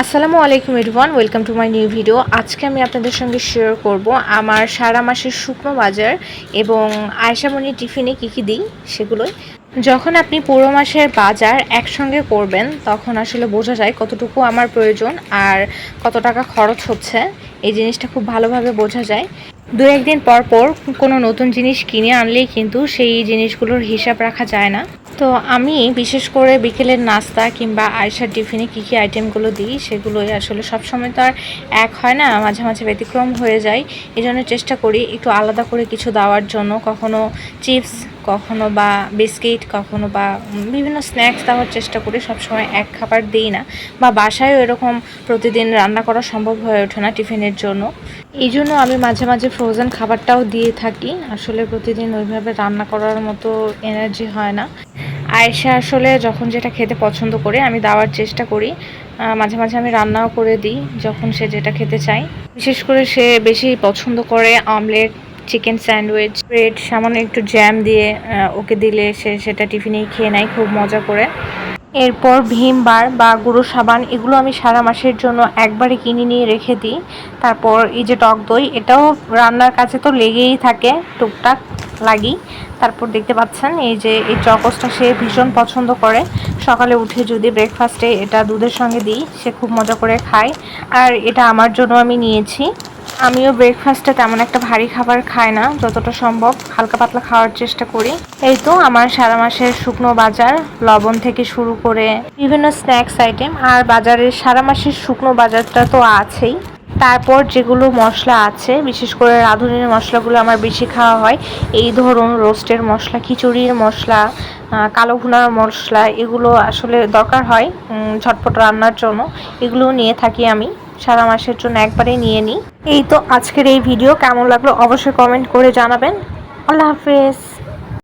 আসসালামু আলাইকুম everyone, welcome to my new video. আজকে আমি আপনাদের সঙ্গে শেয়ার করব আমার সারা মাসের শুকনো বাজার এবং আয়সামণির টিফিনে কী কী দিই সেগুলোই। যখন আপনি পুরো মাসের বাজার একসঙ্গে করবেন, তখন আসলে বোঝা যায় কতটুকু আমার প্রয়োজন আর কত টাকা খরচ হচ্ছে। এই জিনিসটা খুব ভালোভাবে বোঝা যায়। দু একদিন পর পর কোনো নতুন জিনিস কিনে আনলেই কিন্তু সেই জিনিসগুলোর হিসাব রাখা যায় না। তো আমি বিশেষ করে বিকেলের নাস্তা কিংবা আয়সার টিফিনে কী কী আইটেমগুলো দিই সেগুলোই আসলে সবসময় তো আর এক হয় না, মাঝে মাঝে ব্যতিক্রম হয়ে যায়। এই জন্য চেষ্টা করি একটু আলাদা করে কিছু দেওয়ার জন্য, কখনো চিপস কখনো বা বিস্কিট, কখনো বা বিভিন্ন স্ন্যাক্স দেওয়ার চেষ্টা করি, সবসময় এক খাবার দিই না। বা বাসায়ও এরকম প্রতিদিন রান্না করা সম্ভব হয়ে ওঠে না টিফিনের জন্য। এই জন্য আমি মাঝে মাঝে ফ্রোজেন খাবারটাও দিয়ে থাকি। আসলে প্রতিদিন ওইভাবে রান্না করার মতো এনার্জি হয় না। আয়েশা আসলে যখন যেটা খেতে পছন্দ করে, আমি দেওয়ার চেষ্টা করি। মাঝে মাঝে আমি রান্নাও করে দিই যখন সে যেটা খেতে চায়। বিশেষ করে সে বেশি পছন্দ করে অমলেট চিকেন স্যান্ডউইচ ব্রেড সামান্য একটু জ্যাম দিয়ে ওকে দিলে সে সেটা টিফিনেই খেয়ে নেয়, খুব মজা করে। এরপর ভীম বার বা গুঁড়ো সাবান, এগুলো আমি সারা মাসের জন্য একবারে কিনে নিয়ে রেখে দিই। তারপর এই যে টক দই, এটাও রান্নার কাছে তো লেগেই থাকে, টুকটাক লাগি তারপর দেখতে পাচ্ছেন, এই যে এই চকসটা সে ভীষণ পছন্দ করে। সকালে উঠে যদি ব্রেকফাস্টে এটা দুধের সঙ্গে দিই, সে খুব মজা করে খায়। আর এটা আমার জন্য আমি নিয়েছি। আমিও ব্রেকফাস্টে তেমন একটা ভারী খাবার খাই না, যতটা সম্ভব হালকা পাতলা খাওয়ার চেষ্টা করি। এই তো আমার সারা মাসের শুকনো বাজার, লবণ থেকে শুরু করে বিভিন্ন স্ন্যাক্স আইটেম আর বাজারের সারা মাসের শুকনো বাজারটা তো আছেই। তারপর যেগুলো মশলা আছে, বিশেষ করে রাঁধুনির মশলাগুলো আমার বেশি খাওয়া হয়, এই ধরুন রোস্টের মশলা, খিচুড়ির মশলা কালো ভুনার মশলা, এগুলো আসলে দরকার হয় ঝটপট রান্নার জন্য, এগুলো নিয়ে থাকি আমি। সারা মাসের জন্য একবারে নিয়ে নিই। এই তো আজকের এই ভিডিও। কেমন লাগল অবশ্যই কমেন্ট করে জানাবেন। আল্লাহ হাফেজ।